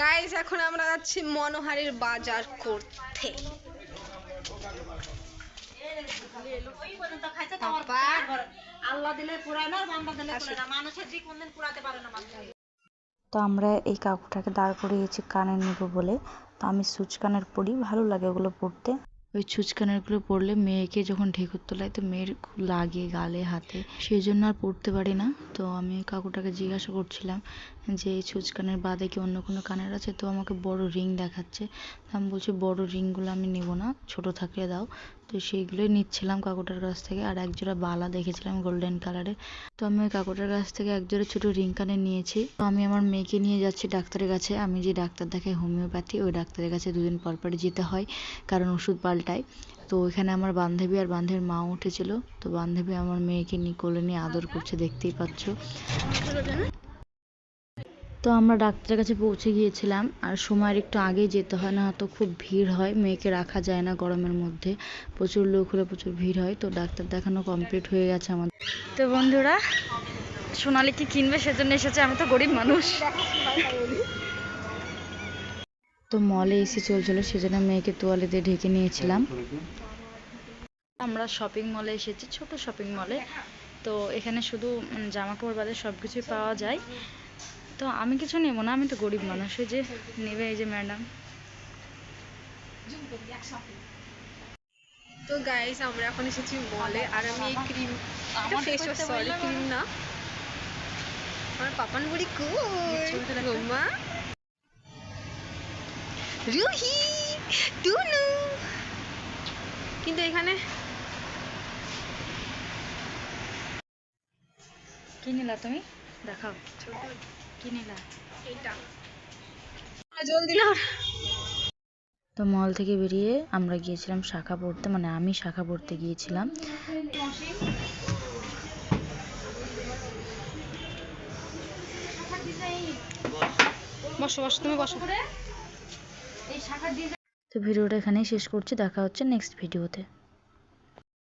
Guys এখন আমরা যাচ্ছি মনোহারির বাজার করতে। আল্লাহ দিলে পুরায় না বান্দা দিলে মানুষের দিক কোনদিন পুরাতে পারে না তো আমরা এই কাকুটাকে দাঁড় করিয়েছি কানের নেব বলে। তো আমি সুচ কানের পরি ভালো লাগে ওগুলো পরতে ওই ছুঁচ কানেরগুলো পরলে মেয়েকে যখন ঢেকুর তোলায়, তো মেয়ের খুব লাগে গালে, হাতে। সেই জন্য আর পড়তে পারি না। তো আমি কাকুটাকে জিজ্ঞাসা করছিলাম যে, এই ছুঁচ কানের বাদে কি অন্য কোনো কানের আছে? তো আমাকে বড় রিং দেখাচ্ছে। আমি বলছি, বড় রিংগুলো আমি নেব না, ছোট থাকলে দাও। তো সেইগুলোই নিচ্ছিলাম কাকুটার কাছ থেকে, আর একজোড়া বালা দেখেছিলাম গোল্ডেন কালারের। তো আমি ওই কাকুটার কাছ থেকে একজোড়া ছোট রিং কানে নিয়েছি। তো আমি আমার মেয়েকে নিয়ে যাচ্ছি ডাক্তারের কাছে। আমি যে ডাক্তার দেখাই হোমিওপ্যাথি, ওই ডাক্তারের কাছে দুদিন পর পর যেতে হয়, কারণ ওষুধ পাল্টায়। তো ওইখানে আমার বান্ধবী আর বান্ধবীর মা উঠেছিল। তো বান্ধবী আমার মেয়েকে নিয়ে কোলে নিয়ে আদর করছে, দেখতেই পাচ্ছ। তো আমরা ডাক্তারের কাছে পৌঁছে গিয়েছিলাম। আর সময়ের একটু আগেই যেতে হয়, না তো খুব ভিড় হয়। মেয়েকে রাখা যায় না গরমের মধ্যে। প্রচুর লোক হলে প্রচুর ভিড় হয়। তো ডাক্তার দেখানো কমপ্লিট হয়ে গেছে আমাদের। তো বন্ধুরা সোনালি কি কিনবে, সেজন্য এসেছে। আমি তো গরিব মানুষ। তো মলে এসি চলছিল সেজন্য মেয়েকে তোয়ালে দিয়ে ঢেকে নিয়েছিলাম। আমরা শপিং মলে এসেছি ছোট শপিং মলে তো এখানে শুধু জামা কাপড় বাদে সব কিছুই পাওয়া যায়। তো আমি কিছু নেব না আমি তো গরিব মানুষ এই যে নেবে এই যে ম্যাডাম তো গাইস আমরা এখন এসেছি মলে আর আমি এই cream face wash sorry cream না। আমার পাপান বুড়ি কই গোম্মা রুহি টুনু। কিন্তু এখানে কি নিলা তুমি? দেখাও। কি নিলা? জলদি না তো মল থেকে বেরিয়ে আমরা গিয়েছিলাম শাখা পড়তে মানে আমি শাখা পড়তে গিয়েছিলাম। বসো বসো তুমি বসো। তো ভিডিওটা এখানেই শেষ করছি দেখা হচ্ছে নেক্সট ভিডিওতে